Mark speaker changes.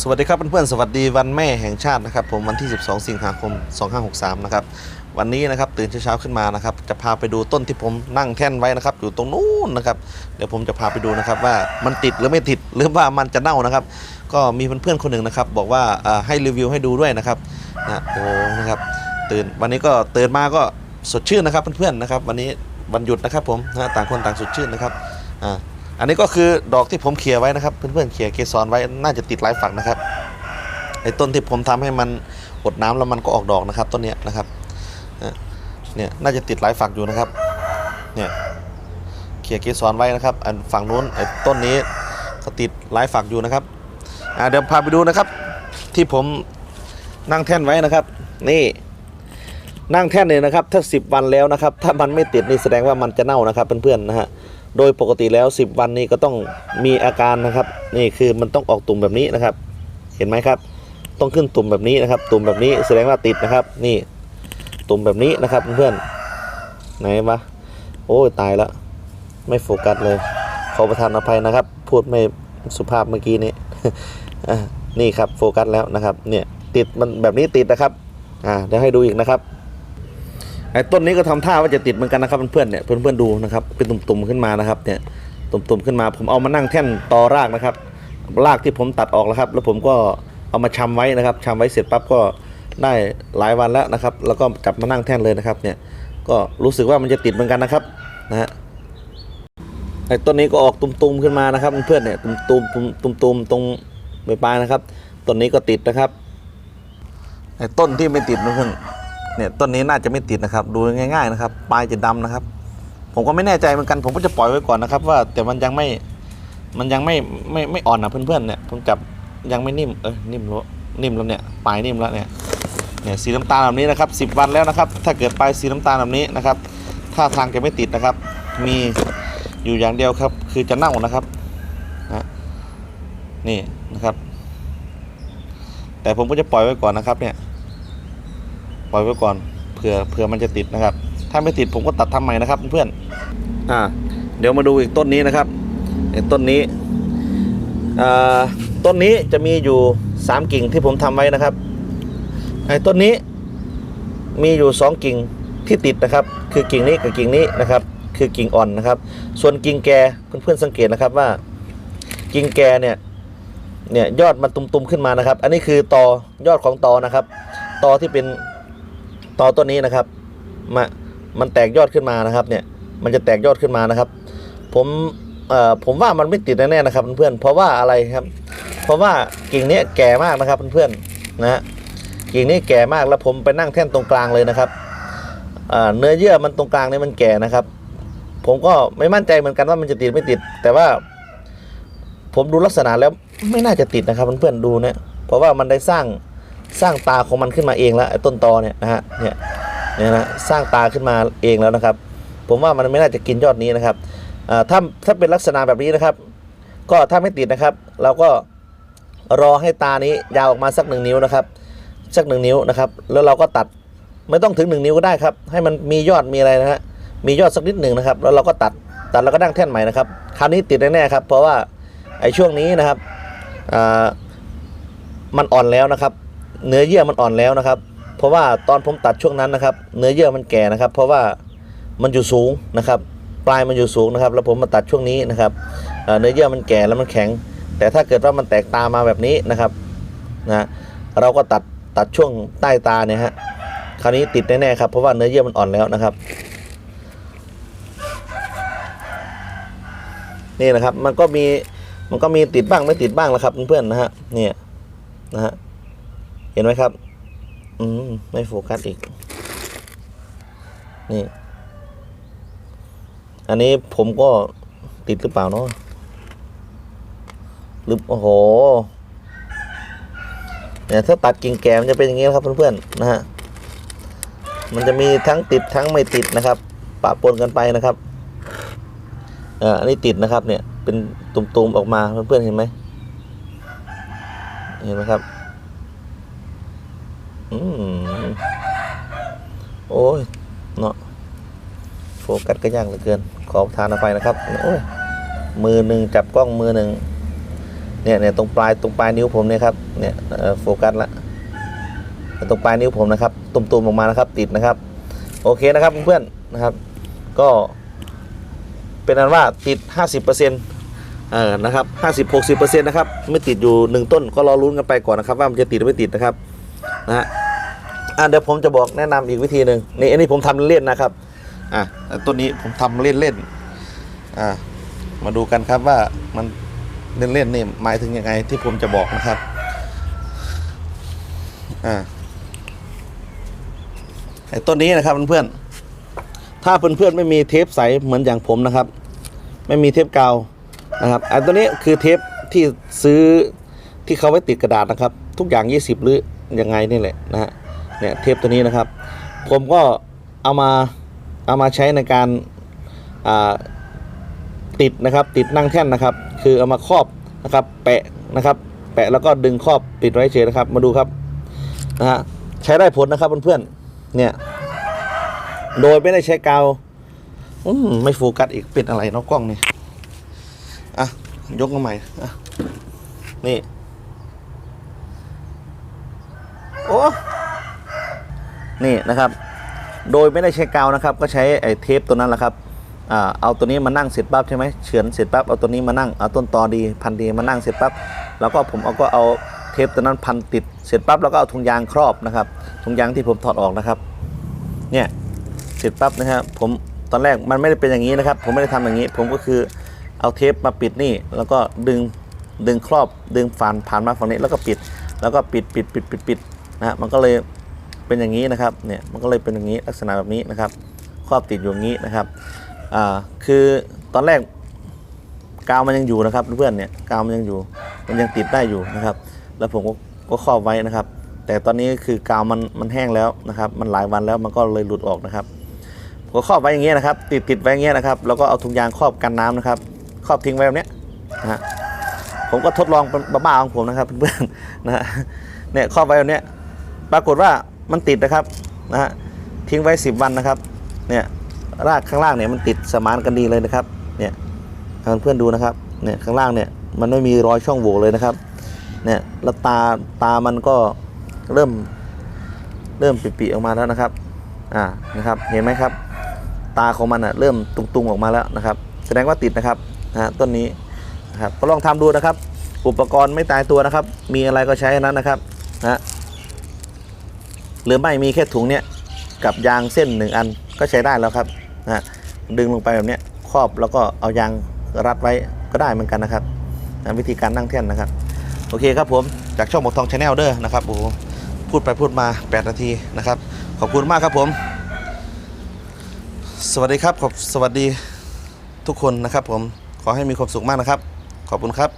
Speaker 1: สวัสดีครับเพื่อนๆสวัสดีวันแม่แห่งชาตินะครับ ผมวันที่ 12 สิงหาคม 2563 นะครับวันนี้นะครับตื่นเช้าๆขึ้นมานะครับ จะพาไปดูต้นที่ผมนั่งแท่นไว้นะครับ อยู่ตรงนู้นนะครับ เดี๋ยวผมจะพาไปดูนะครับว่ามันติดหรือไม่ติดหรือว่ามันจะเน่านะครับ ก็มีเพื่อนๆคนหนึ่งนะครับ บอกว่าให้รีวิวให้ดูด้วยนะครับนะโอ้นะครับ ตื่นวันนี้ก็ตื่นมาก็สดชื่นนะครับเพื่อนๆนะครับ วันนี้วันหยุดนะครับผมนะต่างคนต่างสดชื่นนะครับอ่า อันนี้ก็คือดอกที่ผมเขี่ยไว้นะครับ เพื่อนๆเขี่ยเกสรไว้น่าจะติดหลายฝักนะครับไอ้ต้นที่ผมทำให้มันอดน้ำแล้วมันก็ออกดอกนะครับต้นเนี้ยนะครับเนี่ยน่าจะติดหลายฝักอยู่นะครับเนี่ยเขี่ยเกสรไว้นะครับอันฝั่งนู้นไอ้ต้นนี้ก็ติดหลายฝักอยู่นะครับอ่าเดี๋ยวพาไปดูนะครับ ที่ผมนั่งแท่นไว้นะครับ นี่นั่งแท่นเนี่ยนะครับ ถ้า 10 วันแล้วนะครับ ถ้ามันไม่ติดนี่แสดงว่ามันจะเน่านะครับเพื่อนๆนะฮะ โดยปกติแล้ว 10 วันนี้ก็ต้องมีอาการนะครับ นี่คือมันต้องออกตุ่มแบบนี้นะครับ เห็นไหมครับ ต้องขึ้นตุ่มแบบนี้นะครับ ตุ่มแบบนี้แสดงว่าติดนะครับ นี่ ตุ่มแบบนี้นะครับเพื่อนไหนวะโอ้ยตายแล้วไม่โฟกัสเลย ขอประทานอภัยนะครับ พูดไม่สุภาพเมื่อกี้นี้นี่ครับโฟกัสแล้วนะครับ เนี่ยติดมันแบบนี้ติดนะครับ อ่าเดี๋ยวให้ดูอีกนะครับ ไอ้ต้นนี้ก็ทำท่าว่าจะติดเหมือนกันนะครับเพื่อนๆเนี่ยเพื่อนๆดูนะครับเป็นตุ่มๆขึ้นมานะครับเนี่ยตุ่มๆขึ้นมา ผมเอามานั่งแท่นตอรากนะครับ รากที่ผมตัดออกแล้วครับ แล้วผมก็เอามาชำไว้นะครับชำไว้เสร็จปั๊บก็ได้หลายวันแล้วนะครับ แล้วก็จับมานั่งแท่นเลยนะครับเนี่ยก็รู้สึกว่ามันจะติดเหมือนกันนะครับนะฮะไอ้ต้นนี้ก็ออกตุ่มๆขึ้นมานะครับเพื่อนๆเนี่ยตุ่มๆตุ่มๆตุ่มๆตรงใบปลายนะครับต้นนี้ก็ติดนะครับไอ้ต้นที่ไม่ติดนะเพื่อน เนี่ยต้นนี้น่าจะไม่ติดนะครับ ดูง่าย ๆ นะครับปลายจะดำนะครับ ผมก็ไม่แน่ใจเหมือนกัน ผมก็จะปล่อยไว้ก่อนนะครับ ว่าแต่มันยังไม่มันยังไม่ไม่ไม่อ่อนนะเพื่อนๆเนี่ยผมจับยังไม่นิ่มเออนิ่มแล้วนิ่มแล้วเนี่ยปลายนิ่มแล้วเนี่ยเนี่ยสีน้ำตาลแบบนี้นะครับสิบวันแล้วนะครับ ถ้าเกิดปลายสีน้ำตาลแบบนี้นะครับถ้าทางจะไม่ติดนะครับ มีอยู่อย่างเดียวครับ คือจะเน่านะครับนะนี่นะครับ แต่ผมก็จะปล่อยไว้ก่อนนะครับเนี่ย ปล่อยไว้ก่อนเผื่อเผื่อมันจะติดนะครับ ถ้าไม่ติดผมก็ตัดทำใหม่นะครับเพื่อนอ่าเดี๋ยวมาดูอีกต้นนี้นะครับไอ้ต้นนี้ต้นนี้จะมีอยู่สามกิ่งที่ผมทำไว้นะครับไอ้ต้นนี้มีอยู่สองกิ่งที่ติดนะครับ คือกิ่งนี้กับกิ่งนี้นะครับ คือกิ่งอ่อนนะครับ ส่วนกิ่งแก่เพื่อนๆสังเกตนะครับว่า กิ่งแก่เนี่ยเนี่ยยอดมันตุ่มๆขึ้นมานะครับ อันนี้คือตอยอดของตอนะครับ ตอที่เป็น ตอต้นนี้นะครับมามันแตกยอดขึ้นมานะครับ เนี่ย มันจะแตกยอดขึ้นมานะครับ ผมเอ่อผมว่ามันไม่ติดแน่ๆนะครับเพื่อนๆเพราะว่าอะไรครับ เพราะว่ากิ่งนี้แก่มากนะครับเพื่อนๆนะฮะกิ่งนี้แก่มากแล้วผมไปนั่งแท่นตรงกลางเลยนะครับอ่าเนื้อเยื่อมันตรงกลางนี่มันแก่นะครับ ผมก็ไม่มั่นใจเหมือนกันว่ามันจะติดไม่ติด แต่ว่า ผมดูลักษณะแล้วไม่น่าจะติดนะครับเพื่อนๆดูเนี่ยเพราะว่ามันได้สร้าง สร้างตาของมันขึ้นมาเองแล้วต้นตอเนี่ยนะฮะเนี่ยเนี่ยนะสร้างตาขึ้นมาเองแล้วนะครับ ผมว่ามันไม่น่าจะกินยอดนี้นะครับถ้าถ้าเป็นลักษณะแบบนี้นะครับ ก็ถ้าไม่ติดนะครับ เราก็รอให้ตานี้ยาวออกมาสักหนึ่งนิ้วนะครับ สักหนึ่งนิ้วนะครับ แล้วเราก็ตัดไม่ต้องถึงหนึ่งนิ้วก็ได้ครับ ให้มันมียอดมีอะไรนะฮะมียอดสักนิดหนึ่งนะครับ แล้วเราก็ตัดตัดแล้วก็ดั้งแท่นใหม่นะครับคราวนี้ติดแน่ๆครับ เพราะว่าไอ้ช่วงนี้นะครับมันอ่อนแล้วนะครับ เนื้อเยื่อมันอ่อนแล้วนะครับ เพราะว่าตอนผมตัดช่วงนั้นนะครับ เนื้อเยื่อมันแก่นะครับ เพราะว่ามันอยู่สูงนะครับ ปลายมันอยู่สูงนะครับ แล้วผมมาตัดช่วงนี้นะครับเนื้อเยื่อมันแก่แล้วมันแข็ง แต่ถ้าเกิดว่ามันแตกตามาแบบนี้นะครับนะเราก็ตัดตัดช่วงใต้ตาเนี่ยฮะคราวนี้ติดแน่ๆครับเพราะว่าเนื้อเยื่อมันอ่อนแล้วนะครับนี่นะครับมันก็มีมันก็มีติดบ้างไม่ติดบ้างแล้วครับเพื่อนๆนะฮะเนี่ยนะฮะ เห็นไหมครับ อืม ไม่โฟกัสอีก นี่ อันนี้ผมก็ติดหรือเปล่าเนาะหรือโอ้โห เนี่ยถ้าตัดกิ่งแก่มันจะเป็นอย่างนี้ครับเพื่อนๆนะฮะ มันจะมีทั้งติดทั้งไม่ติดนะครับ ปะปนกันไปนะครับอ่ออันนี้ติดนะครับ เนี่ย เป็นตุ่มๆออกมาเพื่อนๆเห็นไหมเห็นไหมครับ โอ้ยเนาะโฟกัสก็ยากเหลือเกิน ขอทานอภัยนะครับ โอ้ยมือหนึ่งจับกล้องมือหนึ่งเนี่ยเนี่ยตรงปลายตรงปลายนิ้วผมเนี่ยครับเนี่ยโฟกัสละตรงปลายนิ้วผมนะครับ ตุ่มๆออกมานะครับ ติดนะครับ โอเคนะครับเพื่อนๆนะครับ ก็ เป็นอันว่าติด 50%เออนะครับ 50 60%นะครับ ไม่ติดอยู่หนึ่งต้นก็รอลุ้นกันไปก่อนนะครับ ว่ามันจะติดหรือไม่ติดนะครับนะฮะ อะเดี๋ยวผมจะบอกแนะนำอีกวิธีหนึ่งนี่อันนี้ผมทำเล่นนะครับอะต้นนี้ผมทำเล่นๆอะมาดูกันครับว่ามันเล่นๆนี่หมายถึงยังไงที่ผมจะบอกนะครับอ่าไอ้ต้นนี้นะครับเพื่อนๆถ้าเพื่อนๆไม่มีเทปใสเหมือนอย่างผมนะครับ ไม่มีเทปกาวนะครับไอ้ตัวนี้คือเทปที่ซื้อที่เขาไว้ติดกระดาษนะครับ ทุกอย่าง 20 หรือยังไงนี่แหละนะฮะ เนี่ยเทปตัวนี้นะครับ ผมก็เอามาเอามาใช้ในการติดนะครับ ติดนั่งแท่นนะครับ คือเอามาครอบนะครับ แปะนะครับ แปะแล้วก็ดึงครอบติดไว้เฉยนะครับ มาดูครับนะฮะใช้ได้ผลนะครับเพื่อนๆเนี่ย โดยไม่ได้ใช้กาวอืมไม่โฟกัสอีกเป็นอะไรนาะกล้องนี่อะยกมาใหม่อะนี่ โอ้ นี่นะครับ โดยไม่ได้ใช้กาวนะครับ ก็ใช้ไอ้เทปตัวนั้นแหละครับเอาตัวนี้มานั่งเสร็จปั๊บใช่ไหมเฉือนเสร็จปั๊บเอาตัวนี้มานั่งเอาต้นตอดีพันดีมานั่งเสร็จปั๊บแล้วก็ผมเอาก็เอาเทปตัวนั้นพันติดเสร็จปั๊บแล้วก็เอาถุงยางครอบนะครับถุงยางที่ผมถอดออกนะครับเนี่ยเสร็จปั๊บนะครับผมตอนแรกมันไม่ได้เป็นอย่างนี้นะครับ ผมไม่ได้ทำอย่างนี้ ผมก็คือเอาเทปมาปิดนี่ แล้วก็ดึงดึงครอบดึงฝานผ่านมาฝั่งนี้แล้วก็ปิด แล้วก็ปิดปิดปิดปิดปิดนะฮะมันก็เลย เป็นอย่างนี้นะครับเนี่ยมันก็เลยเป็นอย่างนี้ลักษณะแบบนี้นะครับ ครอบติดอยู่อย่างนี้นะครับอ่าคือตอนแรกกาวมันยังอยู่นะครับเพื่อนเนี่ยกาวมันยังอยู่ มันยังติดได้อยู่นะครับ แล้วผมก็ก็ครอบไว้นะครับ แต่ตอนนี้คือกาวมันมันแห้งแล้วนะครับ มันหลายวันแล้วมันก็เลยหลุดออกนะครับก็ครอบไว้อย่างเงี้ยนะครับ ติดติดไว้อย่างเงี้ยนะครับแล้วก็เอาถุงยางครอบกันน้ำนะครับ ครอบทิ้งไว้แบบเนี้ยนะฮะผมก็ทดลองบ้าๆของผมนะครับเพื่อนๆนะฮะเนี่ยครอบไว้แบบเนี้ยปรากฏว่า มันติดนะครับนะฮะทิ้งไว้ 10 วันนะครับเนี่ยรากข้างล่างเนี่ยมันติดสมานกันดีเลยนะครับเนี่ยให้เพื่อนๆดูนะครับเนี่ยข้างล่างเนี่ยมันไม่มีรอยช่องโหว่เลยนะครับเนี่ยแล้วตาตามันก็เริ่มเริ่มปิๆออกมาแล้วนะครับอ่านะครับเห็นไหมครับ ตาของมันอะเริ่มตุงๆออกมาแล้วนะครับ แสดงว่าติดนะครับนะฮะต้นนี้นะครับก็ลองทำดูนะครับ อุปกรณ์ไม่ตายตัวนะครับ มีอะไรก็ใช้นั้นนะครับนะ หรือไม่มีแค่ถุงเนี้ยกับยางเส้นหนึ่งอันก็ใช้ได้แล้วครับนะฮะดึงลงไปแบบนี้ครอบแล้วก็เอายางรัดไว้ก็ได้เหมือนกันนะครับนะวิธีการนั่งแท่นนะครับ โอเคครับผมจากช่องหมกทองชาแนลเด้อนะครับโอ้พูดไปพูดมา 8 นาทีนะครับ ขอบคุณมากครับผม สวัสดีครับขอบสวัสดีทุกคนนะครับผมขอให้มีความสุขมากนะครับ ขอบคุณครับ